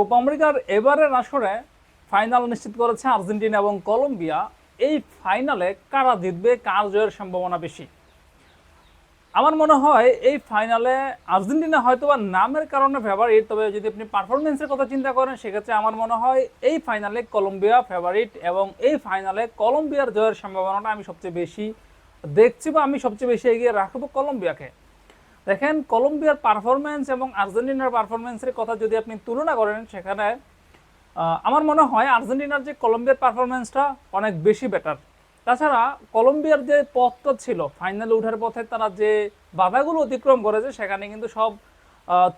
Copa আমেরিকার এবারের আসরে ফাইনাল নিশ্চিত করেছে আর্জেন্টিনা এবং কলম্বিয়া। এই ফাইনালে কারা জিতবে, কার জয়ের সম্ভাবনা বেশি? আমার মনে হয় এই ফাইনালে আর্জেন্টিনা হয়তো বা নামের কারণে ফেভারিট তবে যদি আপনি পারফরমেন্সের কথা চিন্তা করেন, সেক্ষেত্রে আমার মনে হয় এই ফাইনালে কলম্বিয়া ফেভারিট এবং এই ফাইনালে কলম্বিয়ার জয়ের সম্ভাবনাটা আমি সবচেয়ে বেশি দেখছি বা আমি সবচেয়ে বেশি এগিয়ে রাখব কলম্বিয়াকে। দেখেন, কলম্বিয়ার পারফরমেন্স এবং আর্জেন্টিনার পারফরমেন্সের কথা যদি আপনি তুলনা করেন, সেখানে আমার মনে হয় আর্জেন্টিনার যে কলম্বিয়ার পারফরমেন্সটা অনেক বেশি বেটার তাছাড়া, কলম্বিয়ার যে পথটা ছিল ফাইনালে ওঠার পথে তারা যে বাধাগুলো অতিক্রম করেছে, সেখানে কিন্তু সব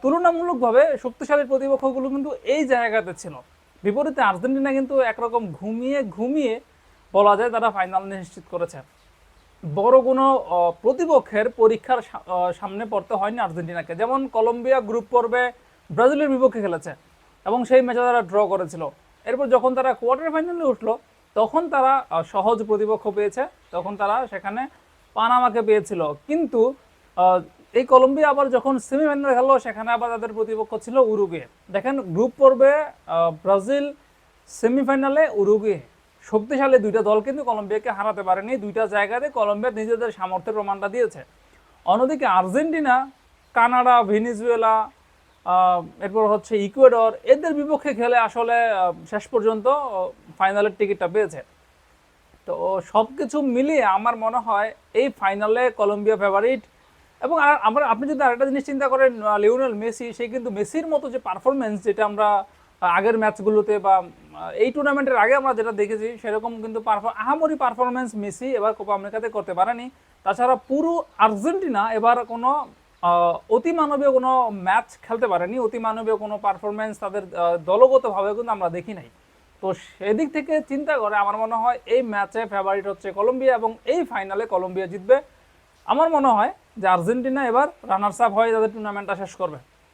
তুলনামূলকভাবে শক্তিশালী প্রতিপক্ষগুলো কিন্তু এই জায়গাতে ছিল। বিপরীতে আর্জেন্টিনা কিন্তু একরকম ঘুমিয়ে ঘুমিয়ে বলা যায় তারা ফাইনাল নিশ্চিত করেছে। বড় কোনো প্রতিপক্ষের পরীক্ষার সামনে পড়তে হয়নি আর্জেন্টিনাকে। যেমন কলম্বিয়া গ্রুপ পর্বে ব্রাজিলের বিপক্ষে খেলেছে এবং সেই ম্যাচে তারা ড্র করেছিল। এরপর যখন তারা কোয়ার্টার ফাইনালে উঠল, তখন তারা সহজ প্রতিপক্ষ পেয়েছে। তখন তারা সেখানে পানামাকে পেয়েছিল। কিন্তু এই কলম্বিয়া আবার যখন সেমিফাইনালে খেললো, সেখানে আবার তাদের প্রতিপক্ষ ছিল উরুগুয়ে। দেখেন, গ্রুপ পর্বে ব্রাজিল সেমিফাইনালে উরুগুয়ে। শক্তিশালী দুইটা দল কিন্তু কলম্বিয়াকে হারাতে পারেনি। দুইটা জায়গাতে কলম্বিয়া নিজেদের সামর্থ্যের প্রমাণটা দিয়েছে। অন্যদিকে আর্জেন্টিনা, কানাডা, ভেনিজুয়েলা এরপর হচ্ছে ইকুয়েডর, এদের বিপক্ষে খেলে আসলে শেষ পর্যন্ত ফাইনালের টিকিটটা পেয়েছে। তো সব কিছু মিলিয়ে আমার মনে হয় এই ফাইনালে কলম্বিয়া ফেভারিট এবং আর আমরা, আপনি যদি আরেকটা জিনিস চিন্তা করেন লিওনেল মেসি, সে কিন্তু মেসির মতো যে পারফরমেন্স যেটা আমরা আগের ম্যাচগুলোতে বা এই টুর্নামেন্টের আগে আমরা যেটা দেখেছি, সেরকম কিন্তু আহামরি পারফরমেন্স মেসি এবার কোপা আমেরিকাতে করতে পারেনি। তাছাড়া পুরো আর্জেন্টিনা এবার কোনো অতিমানবীয় কোনো ম্যাচ খেলতে পারেনি। অতিমানবীয় কোনো পারফরমেন্স তাদের দলগতভাবে কিন্তু আমরা দেখি নাই। তো সেদিক থেকে চিন্তা করে আমার মনে হয় এই ম্যাচে ফেভারিট হচ্ছে কলম্বিয়া এবং এই ফাইনালে কলম্বিয়া জিতবে। আমার মনে হয় যে আর্জেন্টিনা এবার রানার্স আপ হয়ে তাদের টুর্নামেন্টটা শেষ করবে।